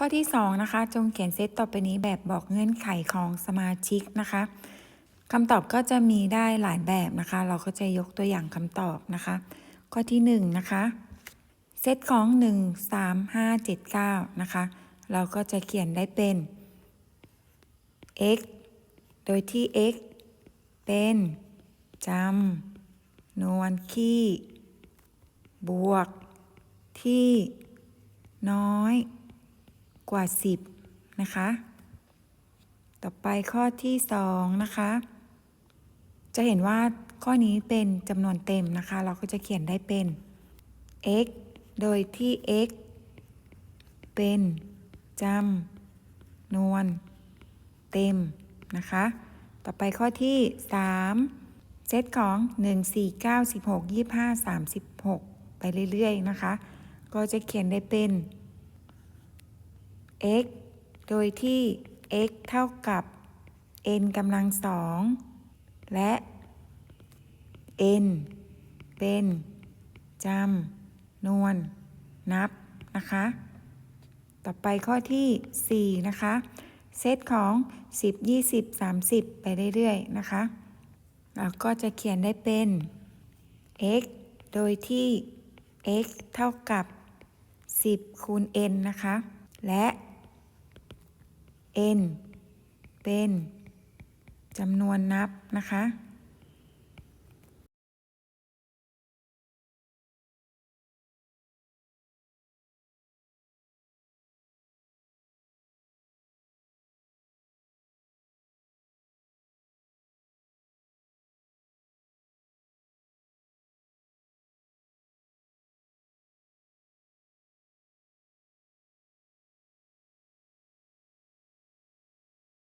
ข้อที่ 2 นะคะ จงเขียนเซตต่อไปนี้แบบบอกเงื่อนไขของสมาชิกนะคะคำตอบก็จะมีได้หลายแบบนะคะ เราก็จะยกตัวอย่างคำตอบนะคะ ข้อที่ 1 นะคะ เซตของ 1 3 5 7 9 นะคะ เราก็จะเขียนได้เป็น x โดยที่ x เป็นจำนวนคี่บวก ที่น้อย กว่า 10 นะคะ ต่อไปข้อที่ 2 นะคะ จะเห็นว่าข้อนี้เป็นจำนวนเต็มนะคะ เราก็จะเขียนได้เป็น x โดยที่ x เป็นจำนวนเต็มนะคะ ต่อไปข้อที่ 3 เซตของ 1 4 9 16 25 36 ไปเรื่อย ๆ นะคะ ก็จะเขียนได้เป็น x โดยที่ x เท่ากับ n กำลังสองและ n เป็นจำนวน นับนะคะ ต่อไปข้อที่ 4 นะคะ เซตของ 10 20 30 ไปเรื่อยๆ นะคะ เราก็จะเขียนได้เป็น x โดยที่ x เท่ากับ 10 คูณ n นะคะ และ n เป็นจำนวนนับนะคะ